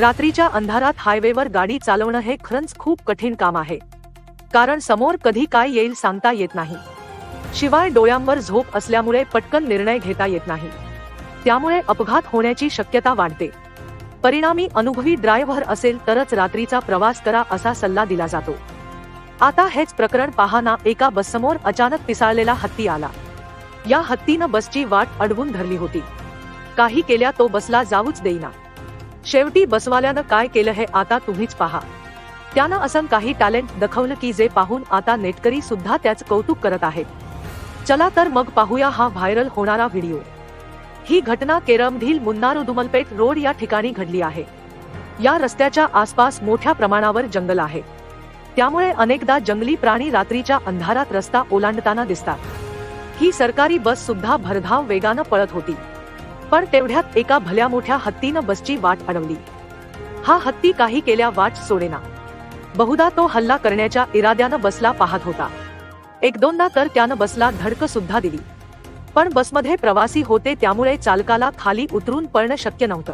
रात्रीच्या अंधारात हायवेवर गाडी चालवणं हे खरंच खूप कठीण काम आहे. कारण समोर कधी काय येईल सांगता येत नाही. शिवाय डोळ्यांवर झोप असल्यामुळे पटकन निर्णय घेता येत नाही. त्यामुळे अपघात होण्याची शक्यता वाढते. परिणामी अनुभवी ड्रायव्हर असेल तरच रात्रीचा प्रवास करा असा सल्ला दिला जातो. आता हेच प्रकरण पाहना एका बससमोर अचानक पिसाळलेला हत्ती आला. या हत्तीनं बसची वाट अडवून धरली होती. काही केल्या तो बसला जाऊच देईना. शेवटी बसवाल्यानं काय केलं हे आता तुम्हीच पहा. त्यानं असं काही टॅलेंट दाखवलं की जे पाहून आता नेटकरी सुद्धा त्याचं कौतुक करत आहेत चला तर मग पाहूया हा व्हायरल होणारा व्हिडिओ. ही घटना केरमधील मुन्नारुदुमलपेठ रोड या ठिकाणी घडली आहे. या रस्त्याच्या आसपास मोठ्या प्रमाणावर जंगल आहे. त्यामुळे अनेकदा जंगली प्राणी रात्रीच्या अंधारात रस्ता ओलांडताना दिसतात. ही सरकारी बस सुद्धा भरधाव वेगानं पळत होती. पण तेवढ्यात एका भल्या मोठ्या हत्तीनं बसची वाट अडवली. हा हत्ती काही केल्या वाट सोडेना. बहुधा तो हल्ला करण्याच्या इराद्यानं बसला पाहत होता. एक दोनदा तर त्यानं बसला धडक सुद्धा दिली. पण बसमध्ये प्रवासी होते त्यामुळे चालकाला खाली उतरून पळणं शक्य नव्हतं.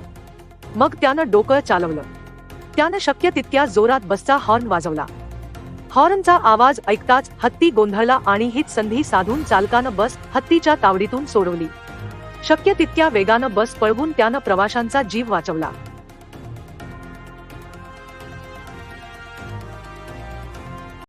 मग त्यानं डोकं चालवलं. त्यानं शक्य तितक्या जोरात बसचा हॉर्न वाजवला. हॉर्नचा आवाज ऐकताच हत्ती गोंधळला आणि हीच संधी साधून चालकानं बस हत्तीच्या तावडीतून सोडवली. शक्य तितक्या वेगानं बस पळवून त्यानं प्रवाशांचा जीव वाचवला.